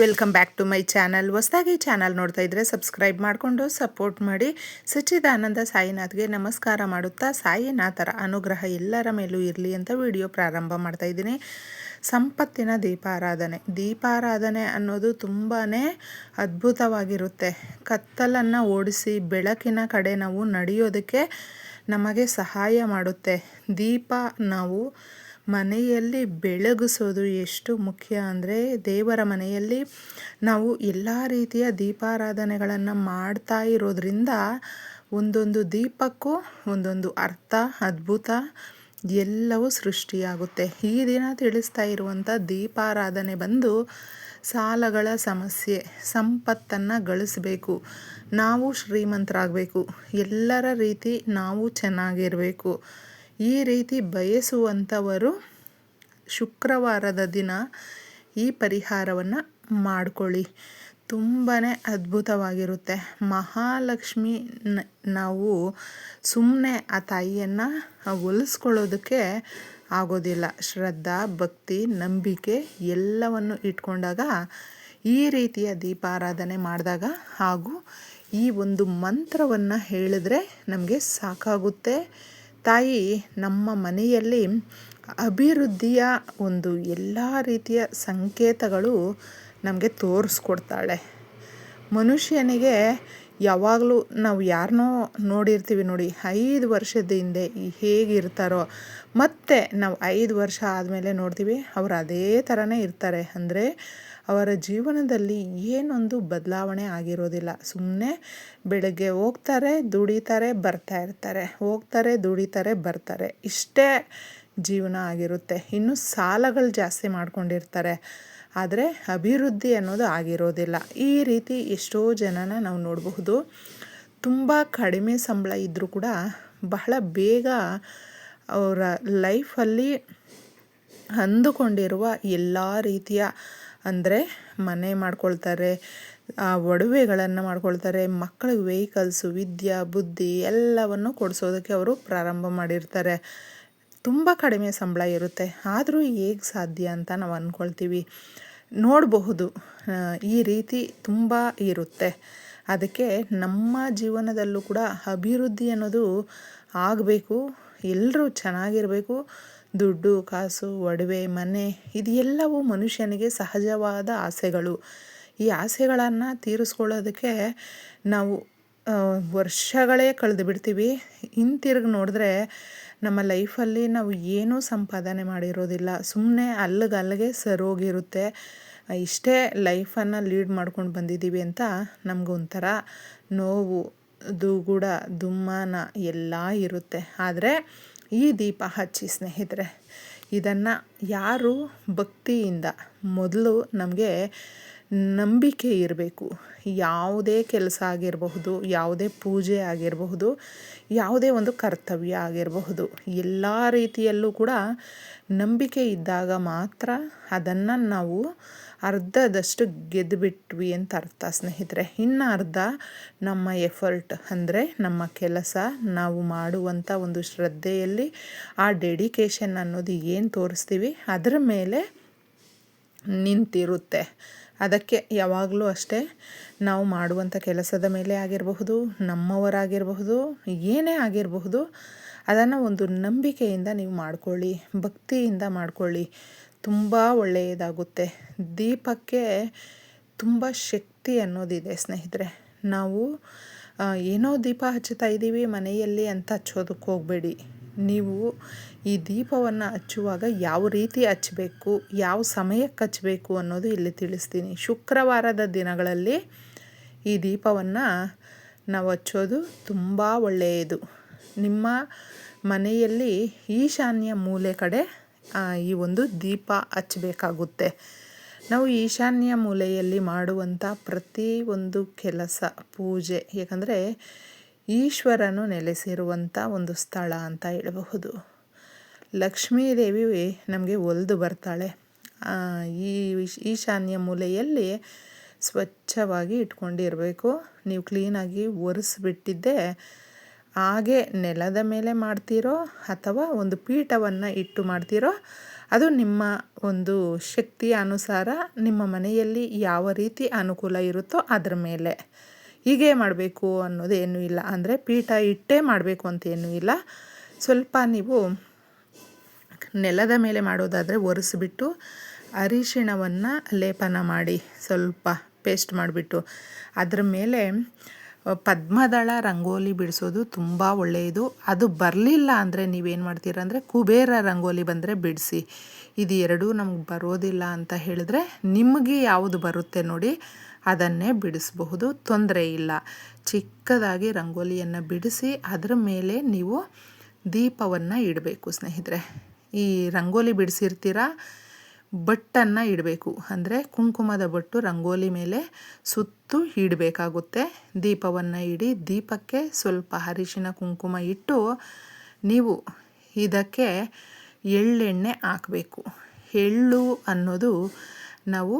Welcome back to my channel. ಹೊಸದಾಗಿ channel ನೋಡ್ತಾ ಇದ್ದರೆ ಸಬ್ಸ್ಕ್ರೈಬ್ ಮಾಡಿಕೊಂಡು ಸಪೋರ್ಟ್ ಮಾಡಿ. ಸಚ್ಚಿದಾನಂದ ಸಾಯಿನಾಥ್ಗೆ ನಮಸ್ಕಾರ ಮಾಡುತ್ತಾ ಸಾಯಿನಾಥರ ಅನುಗ್ರಹ ಎಲ್ಲರ ಮೇಲೂ ಇರಲಿ ಅಂತ ವಿಡಿಯೋ ಪ್ರಾರಂಭ ಮಾಡ್ತಾ ಇದ್ದೀನಿ. ಸಂಪತ್ತಿನ ದೀಪಾರಾಧನೆ. ದೀಪಾರಾಧನೆ ಅನ್ನೋದು ತುಂಬಾ ಅದ್ಭುತವಾಗಿರುತ್ತೆ. ಕತ್ತಲನ್ನು ಓಡಿಸಿ ಬೆಳಕಿನ ಕಡೆ ನಾವು ನಡೆಯೋದಕ್ಕೆ ನಮಗೆ ಸಹಾಯ ಮಾಡುತ್ತೆ. ದೀಪ ನಾವು ಮನೆಯಲ್ಲಿ ಬೆಳಗಿಸೋದು ಎಷ್ಟು ಮುಖ್ಯ ಅಂದರೆ ದೇವರ ಮನೆಯಲ್ಲಿ ನಾವು ಎಲ್ಲ ರೀತಿಯ ದೀಪಾರಾಧನೆಗಳನ್ನು ಮಾಡ್ತಾ ಇರೋದ್ರಿಂದ ಒಂದೊಂದು ದೀಪಕ್ಕೂ ಒಂದೊಂದು ಅರ್ಥ, ಅದ್ಭುತ ಎಲ್ಲವೂ ಸೃಷ್ಟಿಯಾಗುತ್ತೆ. ಈ ದಿನ ತಿಳಿಸ್ತಾ ಇರುವಂಥ ದೀಪಾರಾಧನೆ ಬಂದು ಸಾಲಗಳ ಸಮಸ್ಯೆ, ಸಂಪತ್ತನ್ನು ಗಳಿಸಬೇಕು. ನಾವು ಶ್ರೀಮಂತರಾಗಬೇಕು. ಎಲ್ಲರ ರೀತಿ ನಾವು ಚೆನ್ನಾಗಿರಬೇಕು. ಈ ರೀತಿ ಬಯಸುವಂಥವರು ಶುಕ್ರವಾರದ ದಿನ ಈ ಪರಿಹಾರವನ್ನು ಮಾಡಿಕೊಳ್ಳಿ. ತುಂಬಾ ಅದ್ಭುತವಾಗಿರುತ್ತೆ. ಮಹಾಲಕ್ಷ್ಮಿ ನಾವು ಸುಮ್ಮನೆ ಆ ತಾಯಿಯನ್ನು ಒಲಿಸ್ಕೊಳ್ಳೋದಕ್ಕೆ ಆಗೋದಿಲ್ಲ. ಶ್ರದ್ಧಾ, ಭಕ್ತಿ, ನಂಬಿಕೆ ಎಲ್ಲವನ್ನು ಇಟ್ಕೊಂಡಾಗ ಈ ರೀತಿಯ ದೀಪಾರಾಧನೆ ಮಾಡಿದಾಗ ಹಾಗೂ ಈ ಒಂದು ಮಂತ್ರವನ್ನು ಹೇಳಿದ್ರೆ ನಮಗೆ ಸಾಕಾಗುತ್ತೆ. ತಾಯಿ ನಮ್ಮ ಮನೆಯಲ್ಲಿ ಅಭಿವೃದ್ಧಿಯ ಒಂದು ಎಲ್ಲ ರೀತಿಯ ಸಂಕೇತಗಳು ನಮಗೆ ತೋರಿಸ್ಕೊಡ್ತಾಳೆ. ಮನುಷ್ಯನಿಗೆ ಯಾವಾಗಲೂ ನಾವು ಯಾರನ್ನೋ ನೋಡಿರ್ತೀವಿ ನೋಡಿ, ಐದು ವರ್ಷದ ಹಿಂದೆ ಹೇಗಿರ್ತಾರೋ, ಮತ್ತೆ ನಾವು ಐದು ವರ್ಷ ಆದಮೇಲೆ ನೋಡ್ತೀವಿ, ಅವರು ಅದೇ ಥರನೇ ಇರ್ತಾರೆ. ಅಂದರೆ ಅವರ ಜೀವನದಲ್ಲಿ ಏನೊಂದು ಬದಲಾವಣೆ ಆಗಿರೋದಿಲ್ಲ. ಸುಮ್ಮನೆ ಬೆಳಗ್ಗೆ ಹೋಗ್ತಾರೆ, ದುಡಿತಾರೆ, ಬರ್ತಾ ಇರ್ತಾರೆ. ಹೋಗ್ತಾರೆ, ದುಡಿತಾರೆ, ಬರ್ತಾರೆ. ಇಷ್ಟೇ ಜೀವನ ಆಗಿರುತ್ತೆ. ಇನ್ನು ಸಾಲಗಳು ಜಾಸ್ತಿ ಮಾಡ್ಕೊಂಡಿರ್ತಾರೆ. ಆದರೆ ಅಭಿವೃದ್ಧಿ ಅನ್ನೋದು ಆಗಿರೋದಿಲ್ಲ. ಈ ರೀತಿ ಎಷ್ಟೋ ಜನನ ನಾವು ನೋಡಬಹುದು. ತುಂಬ ಕಡಿಮೆ ಸಂಬಳ ಇದ್ದರೂ ಕೂಡ ಬಹಳ ಬೇಗ ಅವರ ಲೈಫಲ್ಲಿ ಅಂದುಕೊಂಡಿರುವ ಎಲ್ಲ ರೀತಿಯ ಅಂದರೆ ಮನೆ ಮಾಡ್ಕೊಳ್ತಾರೆ ಒಡವೆಗಳನ್ನು ಮಾಡ್ಕೊಳ್ತಾರೆ, ಮಕ್ಕಳಿಗೆ ವೆಹಿಕಲ್ಸು ವಿದ್ಯೆ, ಬುದ್ಧಿ ಎಲ್ಲವನ್ನು ಕೊಡಿಸೋದಕ್ಕೆ ಅವರು ಪ್ರಾರಂಭ ಮಾಡಿರ್ತಾರೆ. ತುಂಬ ಕಡಿಮೆ ಸಂಬಳ ಇರುತ್ತೆ. ಆದರೂ ಹೇಗೆ ಸಾಧ್ಯ ಅಂತ ನಾವು ಅಂದ್ಕೊಳ್ತೀವಿ ನೋಡಬಹುದು ಈ ರೀತಿ ತುಂಬ ಇರುತ್ತೆ. ಅದಕ್ಕೆ ನಮ್ಮ ಜೀವನದಲ್ಲೂ ಕೂಡ ಅಭಿವೃದ್ಧಿ ಅನ್ನೋದು ಆಗಬೇಕು ಎಲ್ಲರೂ ಚೆನ್ನಾಗಿರಬೇಕು. ದುಡ್ಡು, ಕಾಸು, ಒಡವೆ, ಮನೆ ಇದು ಎಲ್ಲವೂ ಮನುಷ್ಯನಿಗೆ ಸಹಜವಾದ ಆಸೆಗಳು. ಈ ಆಸೆಗಳನ್ನು ತೀರಿಸ್ಕೊಳ್ಳೋದಕ್ಕೆ ನಾವು ವರ್ಷಗಳೇ ಕಳೆದು ಬಿಡ್ತೀವಿ. ಹಿಂತಿರುಗಿ ನೋಡಿದ್ರೆ ನಮ್ಮ ಲೈಫಲ್ಲಿ ನಾವು ಏನೂ ಸಂಪಾದನೆ ಮಾಡಿರೋದಿಲ್ಲ. ಸುಮ್ಮನೆ ಅಲ್ಲಿಗಲ್ಲಿಗೆ ಅಲ್ಲಿಗೆ ಸರೋಗಿರುತ್ತೆ. ಇಷ್ಟೇ ಲೈಫನ್ನು ಲೀಡ್ ಮಾಡ್ಕೊಂಡು ಬಂದಿದ್ದೀವಿ ಅಂತ ನಮಗೊಂಥರ ನೋವು, ದುಗುಡ, ದುಮ್ಮಾನ ಎಲ್ಲ ಇರುತ್ತೆ. ಆದರೆ ಈ ದೀಪ ಹಚ್ಚಿ ಸ್ನೇಹಿತರೆ, ಇದನ್ನು ಯಾರು ಭಕ್ತಿಯಿಂದ ಮೊದಲು ನಮಗೆ ನಂಬಿಕೆ ಇರಬೇಕು. ಯಾವುದೇ ಕೆಲಸ ಆಗಿರಬಹುದು, ಯಾವುದೇ ಪೂಜೆ ಆಗಿರಬಹುದು, ಯಾವುದೇ ಒಂದು ಕರ್ತವ್ಯ ಆಗಿರಬಹುದು, ಎಲ್ಲ ರೀತಿಯಲ್ಲೂ ಕೂಡ ನಂಬಿಕೆ ಇದ್ದಾಗ ಮಾತ್ರ ಅದನ್ನು ನಾವು ಅರ್ಧದಷ್ಟು ಗೆದ್ದುಬಿಟ್ವಿ ಅಂತ ಅರ್ಥ, ಸ್ನೇಹಿತರೆ. ಇನ್ನು ಅರ್ಧ ನಮ್ಮ ಎಫರ್ಟ್ ಅಂದರೆ ನಮ್ಮ ಕೆಲಸ, ನಾವು ಮಾಡುವಂಥ ಒಂದು ಶ್ರದ್ಧೆಯಲ್ಲಿ ಆ ಡೆಡಿಕೇಶನ್ ಅನ್ನೋದು ಏನು ತೋರಿಸ್ತೀವಿ, ಅದರ ಮೇಲೆ ನಿಂತಿರುತ್ತೆ. ಅದಕ್ಕೆ ಯಾವಾಗಲೂ ಅಷ್ಟೇ ನಾವು ಮಾಡುವಂಥ ಕೆಲಸದ ಮೇಲೆ ಆಗಿರಬಹುದು, ನಮ್ಮವರಾಗಿರಬಹುದು, ಏನೇ ಆಗಿರಬಹುದು, ಅದನ್ನು ಒಂದು ನಂಬಿಕೆಯಿಂದ ನೀವು ಮಾಡ್ಕೊಳ್ಳಿ, ಭಕ್ತಿಯಿಂದ ಮಾಡ್ಕೊಳ್ಳಿ. ತುಂಬ ಒಳ್ಳೆಯದಾಗುತ್ತೆ. ದೀಪಕ್ಕೆ ತುಂಬ ಶಕ್ತಿ ಅನ್ನೋದಿದೆ ಸ್ನೇಹಿತರೆ. ನಾವು ಏನೋ ದೀಪ ಹಚ್ಚುತ್ತಾ ಇದ್ದೀವಿ ಮನೆಯಲ್ಲಿ ಅಂತ ಹಚ್ಚೋದಕ್ಕೆ ಹೋಗಬೇಡಿ. ನೀವು ಈ ದೀಪವನ್ನು ಹಚ್ಚುವಾಗ ಯಾವ ರೀತಿ ಹಚ್ಚಬೇಕು, ಯಾವ ಸಮಯಕ್ಕೆ ಹಚ್ಚಬೇಕು ಅನ್ನೋದು ಇಲ್ಲಿ ತಿಳಿಸ್ತೀನಿ. ಶುಕ್ರವಾರದ ದಿನಗಳಲ್ಲಿ ಈ ದೀಪವನ್ನು ನಾವು ಹಚ್ಚೋದು ತುಂಬ ಒಳ್ಳೆಯದು. ನಿಮ್ಮ ಮನೆಯಲ್ಲಿ ಈಶಾನ್ಯ ಮೂಲೆ ಕಡೆ ಈ ಒಂದು ದೀಪ ಹಚ್ಚಬೇಕಾಗುತ್ತೆ. ನಾವು ಈಶಾನ್ಯ ಮೂಲೆಯಲ್ಲಿ ಮಾಡುವಂಥ ಪ್ರತಿ ಒಂದು ಕೆಲಸ, ಪೂಜೆ, ಏಕೆಂದರೆ ಈಶ್ವರನು ನೆಲೆಸಿರುವಂಥ ಒಂದು ಸ್ಥಳ ಅಂತ ಹೇಳಬಹುದು. ಲಕ್ಷ್ಮೀದೇವಿ ನಮಗೆ ಒಲಿದು ಬರ್ತಾಳೆ. ಈ ಈಶಾನ್ಯ ಮೂಲೆಯಲ್ಲಿ ಸ್ವಚ್ಛವಾಗಿ ಇಟ್ಕೊಂಡಿರಬೇಕು. ನೀವು ಕ್ಲೀನಾಗಿ ಒರೆಸ್ಬಿಟ್ಟಿದ್ದೆ ಹಾಗೆ ನೆಲದ ಮೇಲೆ ಮಾಡ್ತೀರೋ ಅಥವಾ ಒಂದು ಪೀಠವನ್ನು ಇಟ್ಟು ಮಾಡ್ತೀರೋ, ಅದು ನಿಮ್ಮ ಒಂದು ಶಕ್ತಿಯ ಅನುಸಾರ ನಿಮ್ಮ ಮನೆಯಲ್ಲಿ ಯಾವ ರೀತಿ ಅನುಕೂಲ ಇರುತ್ತೋ ಅದರ ಮೇಲೆ. ಹೀಗೆ ಮಾಡಬೇಕು ಅನ್ನೋದೇನೂ ಇಲ್ಲ. ಅಂದರೆ ಪೀಠ ಇಟ್ಟೇ ಮಾಡಬೇಕು ಅಂತ ಏನೂ ಇಲ್ಲ. ಸ್ವಲ್ಪ ನೀವು ನೆಲದ ಮೇಲೆ ಮಾಡೋದಾದರೆ ಒರೆಸ್ಬಿಟ್ಟು ಅರಿಶಿಣವನ್ನು ಲೇಪನ ಮಾಡಿ ಸ್ವಲ್ಪ ಪೇಸ್ಟ್ ಮಾಡಿಬಿಟ್ಟು ಅದರ ಮೇಲೆ ಪದ್ಮದಳ ರಂಗೋಲಿ ಬಿಡಿಸೋದು ತುಂಬ ಒಳ್ಳೆಯದು. ಅದು ಬರಲಿಲ್ಲ ಅಂದರೆ ನೀವೇನು ಮಾಡ್ತೀರ ಅಂದರೆ ಕುಬೇರ ರಂಗೋಲಿ ಬಂದರೆ ಬಿಡಿಸಿ. ಇದು ಎರಡೂ ನಮ್ಗೆ ಬರೋದಿಲ್ಲ ಅಂತ ಹೇಳಿದ್ರೆ ನಿಮಗೆ ಯಾವುದು ಬರುತ್ತೆ ನೋಡಿ, ಅದನ್ನೇ ಬಿಡಿಸಬಹುದು. ತೊಂದರೆ ಇಲ್ಲ. ಚಿಕ್ಕದಾಗಿ ರಂಗೋಲಿಯನ್ನು ಬಿಡಿಸಿ ಅದರ ಮೇಲೆ ನೀವು ದೀಪವನ್ನು ಇಡಬೇಕು ಸ್ನೇಹಿತರೆ. ಈ ರಂಗೋಲಿ ಬಿಡಿಸಿರ್ತೀರ? ಬಟ್ಟನ್ನು ಇಡಬೇಕು. ಅಂದರೆ ಕುಂಕುಮದ ಬಟ್ಟು ರಂಗೋಲಿ ಮೇಲೆ ಸುತ್ತು ಇಡಬೇಕಾಗುತ್ತೆ. ದೀಪವನ್ನು ಇಡಿ ದೀಪಕ್ಕೆ ಸ್ವಲ್ಪ ಅರಿಶಿನ ಕುಂಕುಮ ಇಟ್ಟು ನೀವು ಇದಕ್ಕೆ ಎಳ್ಳೆಣ್ಣೆ ಹಾಕಬೇಕು. ಎಳ್ಳು ಅನ್ನೋದು ನಾವು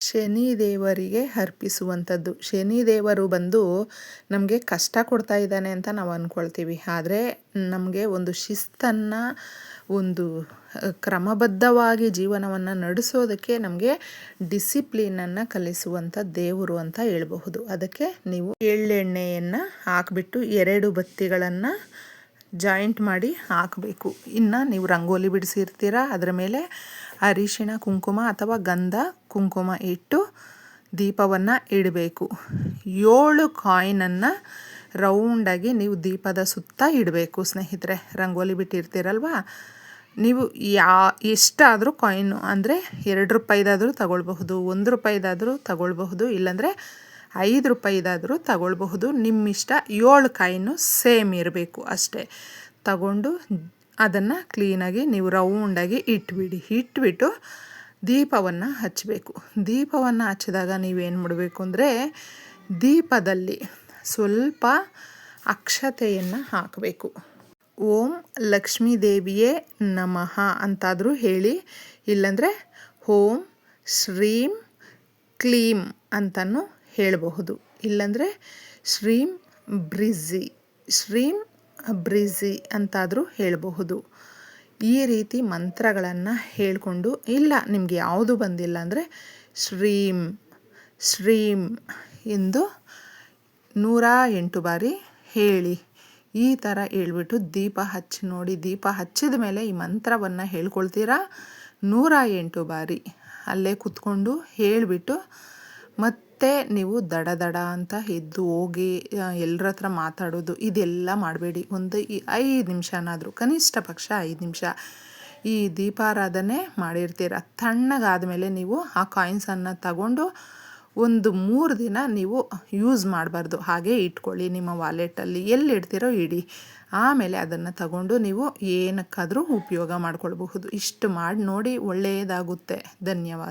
ಶನಿ ದೇವರಿಗೆ ಅರ್ಪಿಸುವಂಥದ್ದು. ಶನಿ ದೇವರು ಬಂದು ನಮಗೆ ಕಷ್ಟ ಕೊಡ್ತಾ ಇದ್ದಾನೆ ಅಂತ ನಾವು ಅಂದ್ಕೊಳ್ತೀವಿ ಆದರೆ ನಮಗೆ ಒಂದು ಶಿಸ್ತನ್ನು ಒಂದು ಕ್ರಮಬದ್ಧವಾಗಿ ಜೀವನವನ್ನು ನಡೆಸೋದಕ್ಕೆ ನಮಗೆ ಡಿಸಿಪ್ಲಿನನ್ನು ಕಲಿಸುವಂಥ ದೇವರು ಅಂತ ಹೇಳಬಹುದು. ಅದಕ್ಕೆ ನೀವು ಎಳ್ಳೆಣ್ಣೆಯನ್ನು ಹಾಕಿಬಿಟ್ಟು ಎರಡು ಬತ್ತಿಗಳನ್ನು ಜಾಯಿಂಟ್ ಮಾಡಿ ಹಾಕಬೇಕು. ಇನ್ನು ನೀವು ರಂಗೋಲಿ ಬಿಡಿಸಿರ್ತೀರ, ಅದರ ಮೇಲೆ ಅರಿಶಿಣ, ಕುಂಕುಮ ಅಥವಾ ಗಂಧ, ಕುಂಕುಮ ಇಟ್ಟು ದೀಪವನ್ನು ಇಡಬೇಕು. ಏಳು ಕಾಯಿನನ್ನು ರೌಂಡಾಗಿ ನೀವು ದೀಪದ ಸುತ್ತ ಇಡಬೇಕು ಸ್ನೇಹಿತರೆ. ರಂಗೋಲಿ ಬಿಟ್ಟಿರ್ತೀರಲ್ವ? ನೀವು ಯಾ, ಎಷ್ಟಾದರೂ ಕಾಯಿನು ಅಂದರೆ ಎರಡು ರೂಪಾಯಿದಾದರೂ ತಗೊಳ್ಬಹುದು, ಒಂದು ರೂಪಾಯಿದಾದರೂ ತಗೊಳ್ಬಹುದು, ಇಲ್ಲಾಂದರೆ ಐದು ರೂಪಾಯಿದಾದರೂ ತಗೊಳ್ಬಹುದು. ನಿಮ್ಮಿಷ್ಟ ಏಳು ಕಾಯಿನು ಸೇಮ್ ಇರಬೇಕು ಅಷ್ಟೇ. ತಗೊಂಡು ಅದನ್ನು ಕ್ಲೀನಾಗಿ ನೀವು ರೌಂಡಾಗಿ ಇಟ್ಬಿಡಿ. ಇಟ್ಬಿಟ್ಟು ದೀಪವನ್ನು ಹಚ್ಚಬೇಕು ದೀಪವನ್ನು ಹಚ್ಚಿದಾಗ ನೀವೇನು ಮಾಡಬೇಕು ಅಂದರೆ ದೀಪದಲ್ಲಿ ಸ್ವಲ್ಪ ಅಕ್ಷತೆಯನ್ನು ಹಾಕಬೇಕು. ಓಂ ಲಕ್ಷ್ಮೀ ದೇವಿಯೇ ನಮಃ ಅಂತಾದರೂ ಹೇಳಿ. ಇಲ್ಲಂದರೆ ಓಂ ಶ್ರೀಂ ಕ್ಲೀಂ ಅಂತಲೂ ಹೇಳಬಹುದು. ಇಲ್ಲಂದರೆ ಶ್ರೀಂ ಬ್ರಿಜಿ ಶ್ರೀಂ ಬ್ರಿಜಿ ಅಂತಾದರೂ ಹೇಳಬಹುದು. ಈ ರೀತಿ ಮಂತ್ರಗಳನ್ನು ಹೇಳಿಕೊಂಡು, ಇಲ್ಲ, ನಿಮಗೆ ಯಾವುದು ಬಂದಿಲ್ಲ ಅಂದರೆ ಶ್ರೀಂ ಶ್ರೀಂ ಎಂದು ನೂರ ಎಂಟು ಬಾರಿ ಹೇಳಿ. ಈ ಥರ ಹೇಳ್ಬಿಟ್ಟು ದೀಪ ಹಚ್ಚಿ ನೋಡಿ, ದೀಪ ಹಚ್ಚಿದ ಮೇಲೆ ಈ ಮಂತ್ರವನ್ನು ಹೇಳ್ಕೊಳ್ತೀರಾ? ನೂರ ಎಂಟು ಬಾರಿ ಅಲ್ಲೇ ಕುತ್ಕೊಂಡು ಹೇಳಿಬಿಟ್ಟು ಮತ್ತೆ ನೀವು ದಡ ದಡ ಅಂತ ಎದ್ದು ಹೋಗಿ ಎಲ್ಲರ ಹತ್ರ ಮಾತಾಡೋದು, ಇದೆಲ್ಲ ಮಾಡಬೇಡಿ. ಒಂದು ಈ ಐದು ನಿಮಿಷನಾದರೂ, ಕನಿಷ್ಠ ಪಕ್ಷ ಐದು ನಿಮಿಷ ಈ ದೀಪಾರಾಧನೆ ಮಾಡಿರ್ತೀರ. ತಣ್ಣಗಾದ ಮೇಲೆ ನೀವು ಆ ಕಾಯಿನ್ಸನ್ನು ತಗೊಂಡು ಒಂದು ಮೂರು ದಿನ ನೀವು ಯೂಸ್ ಮಾಡಬಾರ್ದು. ಹಾಗೆ ಇಟ್ಕೊಳ್ಳಿ ನಿಮ್ಮ ವಾಲೆಟಲ್ಲಿ ಎಲ್ಲಿ ಇಡ್ತೀರೋ ಇಡಿ. ಆಮೇಲೆ ಅದನ್ನು ತಗೊಂಡು ನೀವು ಏನಕ್ಕಾದರೂ ಉಪಯೋಗ ಮಾಡ್ಕೊಳ್ಬಹುದು. ಇಷ್ಟು ಮಾಡಿ ನೋಡಿ ಒಳ್ಳೆಯದಾಗುತ್ತೆ ಧನ್ಯವಾದ.